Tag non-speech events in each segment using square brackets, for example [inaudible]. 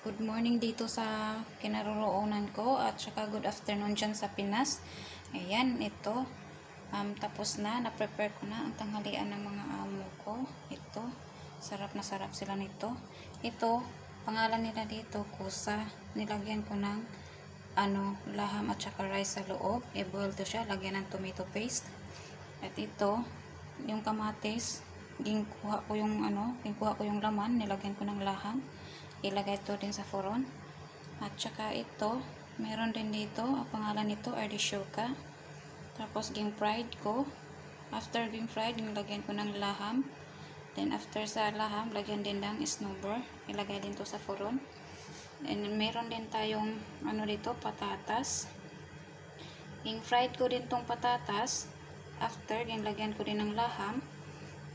good morning dito sa kinaroroonan ko at saka good afternoon dyan sa Pinas. Ayan, ito. Um, tapos na, na-prepare ko na ang tanghalian ng mga amo ko. Ito, sarap na sarap sila nito. Ito, pangalan nila dito, kusa. Nilagyan ko ng ano, laham at saka rice sa loob. I-boil to siya, lagyan ng tomato paste. At ito, yung kamatis, ginkuha ko yung ano, ginkuha ko yung laman, nilagyan ko ng laham. Ilagay ito din sa furon. At saka ito, meron din dito, ang pangalan nito, ardishoka. Tapos ging fried ko. After ging fried, nilagyan ko ng laham. Then after sa laham, lagyan din ng snowbur. Ilagay din to sa furon. And meron din tayong ano dito, patatas. Ging fried ko din tong patatas. After, ging lagyan ko din ng laham.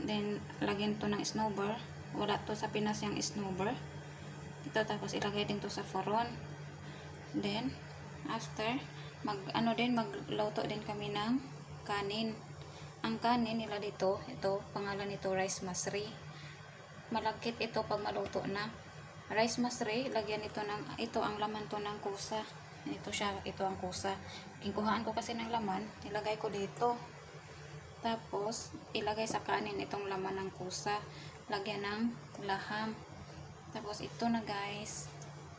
Then, lagyan to ng snowbur. Wala to sa Pinas yung snowbur. Ito, tapos ilagay din to sa furon. Then, after, mag, ano din, magluto din kami ng kanin. Ang kanin nila dito, ito, pangalan nito, rice masri. Malagkit ito pag maluto na. Rice masri, lagyan ito ng, ito ang laman to ng kusa. Ito siya, ito ang kusa. Kingkuhaan ko kasi ng laman, ilagay ko dito. Tapos, ilagay sa kanin itong laman ng kusa. Lagyan ng laham. Tapos, ito na guys.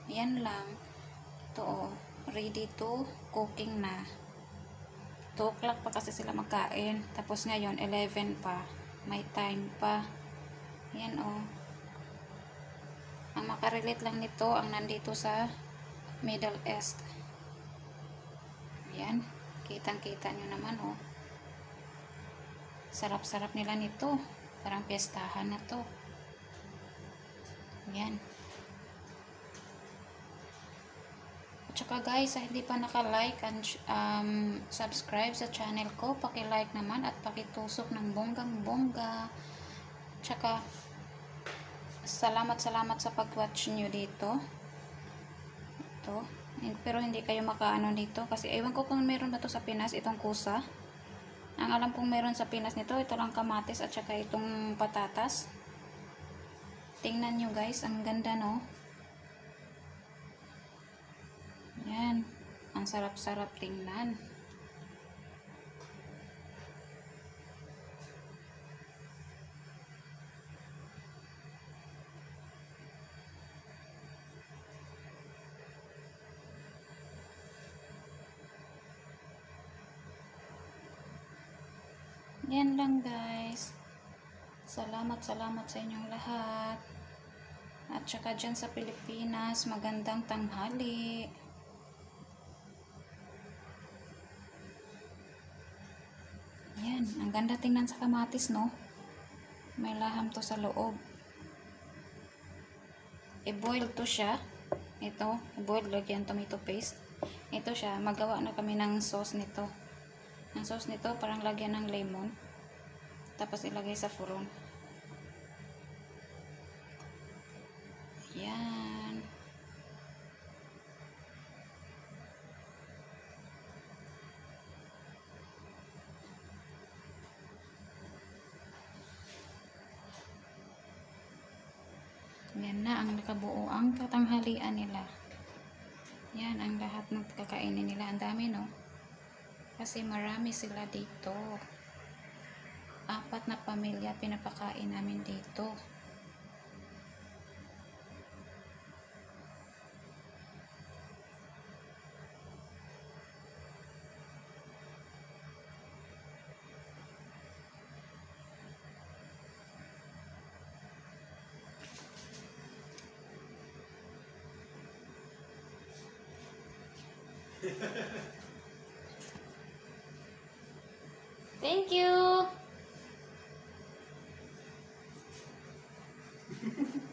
Yan lang. Ito oh. Ready to cooking na. 2 o'clock pa kasi sila magkain. Tapos ngayon, 11 pa. May time pa. Yan oh. Ang makarelate lang nito, ang nandito sa Middle East. Yan. Kitang-kita nyo naman oh. Sarap-sarap nila nito. Parang piyestahan na to. Yan. At saka guys, sa hindi pa naka-like and um, subscribe sa channel ko, paki-like naman at pakitusok ng bonggang-bongga. Tsaka, salamat-salamat sa pag-watch nyo dito. Ito. Pero hindi kayo makaano dito kasi ewan ko kung meron ba to sa Pinas itong kusa. Ang alam kong meron sa Pinas nito, ito lang kamatis at saka itong patatas. Tingnan nyo guys, ang ganda no. Yan. Ang sarap-sarap tingnan. Yan lang guys. Salamat, salamat sa inyong lahat. At saka dyan sa Pilipinas, magandang tanghali. Yan, ang ganda tingnan sa kamatis, no? May laham to sa loob. I-boil to siya. Ito, i-boil, lagyan tomato paste. Ito siya, magawa na kami ng sauce nito. Ang sauce nito, parang lagyan ng lemon. Tapos ilagay sa furon. Yan. Yan na ang nakabuo ang katanghalian nila. Yan ang lahat ng kakainin nila. Ang dami no? Kasi marami sila dito. Apat na pamilya pinapakain namin dito. Thank you. [laughs]